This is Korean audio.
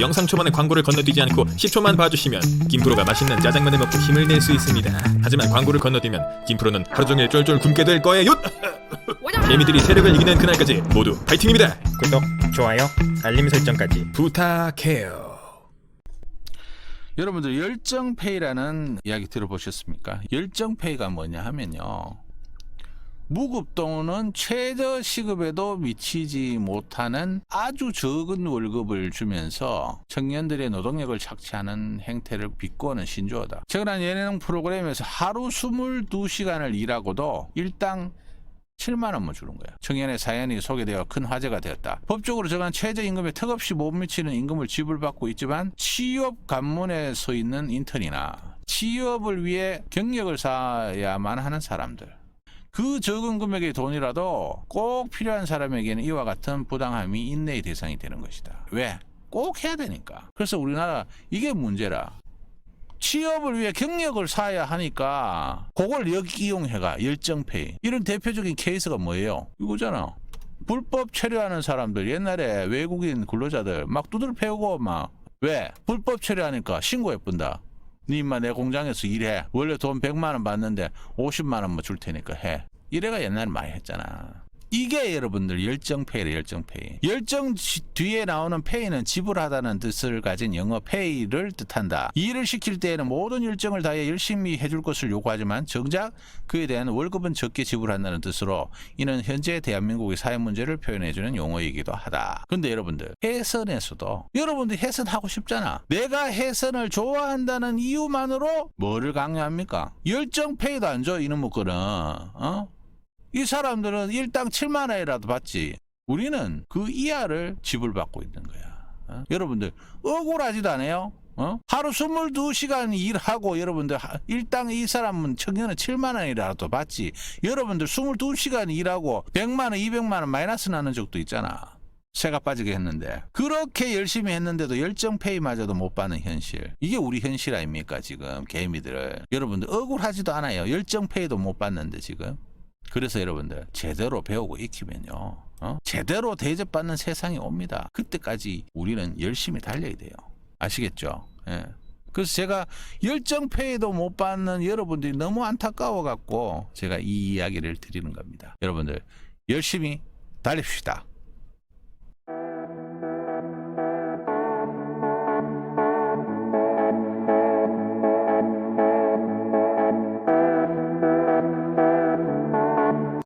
영상 초반에 광고를 건너뛰지 않고 10초만 봐주시면 김프로가 맛있는 짜장면을 먹고 힘을 낼 수 있습니다. 하지만 광고를 건너뛰면 김프로는 하루 종일 쫄쫄 굶게 될 거예요. 개미들이 세력을 이기는 그날까지 모두 파이팅입니다. 구독, 좋아요, 알림 설정까지 부탁해요. 여러분들 열정페이라는 이야기 들어보셨습니까? 열정페이가 뭐냐 하면요. 무급 또는 최저 시급에도 미치지 못하는 아주 적은 월급을 주면서 청년들의 노동력을 착취하는 행태를 비꼬는 신조어다. 최근 예능 프로그램에서 하루 22시간을 일하고도 일당 7만 원만 주는 거야. 청년의 사연이 소개되어 큰 화제가 되었다. 법적으로 정한 최저임금에 턱없이 못 미치는 임금을 지불받고 있지만 취업 관문에 서 있는 인턴이나 취업을 위해 경력을 쌓아야만 하는 사람들. 그 적은 금액의 돈이라도 꼭 필요한 사람에게는 이와 같은 부당함이 인내의 대상이 되는 것이다. 왜? 꼭 해야 되니까. 그래서 우리나라 이게 문제라. 취업을 위해 경력을 쌓아야 하니까 그걸 역이용해가 열정페이 이런 대표적인 케이스가 뭐예요 이거잖아 불법 체류하는 사람들 옛날에 외국인 근로자들 막 두들 패고 막 왜 불법 체류하니까 신고해 뿐다 니 인마 내 공장에서 일해. 원래 돈 100만 원 받는데 50만 원만 줄 테니까 해. 이래가 옛날에 많이 했잖아 이게 여러분들 열정페이래 열정페이. 열정 지- 뒤에 나오는 페이는 지불하다는 뜻을 가진 영어 페이를 뜻한다. 일을 시킬 때에는 모든 열정을 다해 열심히 해줄 것을 요구하지만 정작 그에 대한 월급은 적게 지불한다는 뜻으로 이는 현재 대한민국의 사회 문제를 표현해주는 용어이기도 하다. 근데 여러분들 해선에서도 여러분들 해선하고 싶잖아. 내가 해선을 좋아한다는 이유만으로 뭐를 강요합니까? 열정페이도 안 줘 이놈의 거는. 어? 이 사람들은 일당 7만 원이라도 받지. 우리는 그 이하를 지불받고 있는 거야. 어? 여러분들 억울하지도 않아요? 어? 하루 22시간 일하고 여러분들 하- 일당 이 사람은 청년은 7만 원이라도 받지. 여러분들 22시간 일하고 100만 원, 200만 원 마이너스 나는 적도 있잖아. 새가 빠지게 했는데 그렇게 열심히 했는데도 열정 페이마저도 못 받는 현실 이게 우리 현실 아닙니까 지금 개미들 여러분들 억울하지도 않아요 열정 페이도 못 받는데 지금 그래서 여러분들 제대로 배우고 익히면요. 어? 제대로 대접받는 세상이 옵니다. 그때까지 우리는 열심히 달려야 돼요. 아시겠죠? 예. 그래서 제가 열정페이도 못 받는 여러분들이 너무 안타까워 갖고 제가 이 이야기를 드리는 겁니다. 여러분들 열심히 달립시다.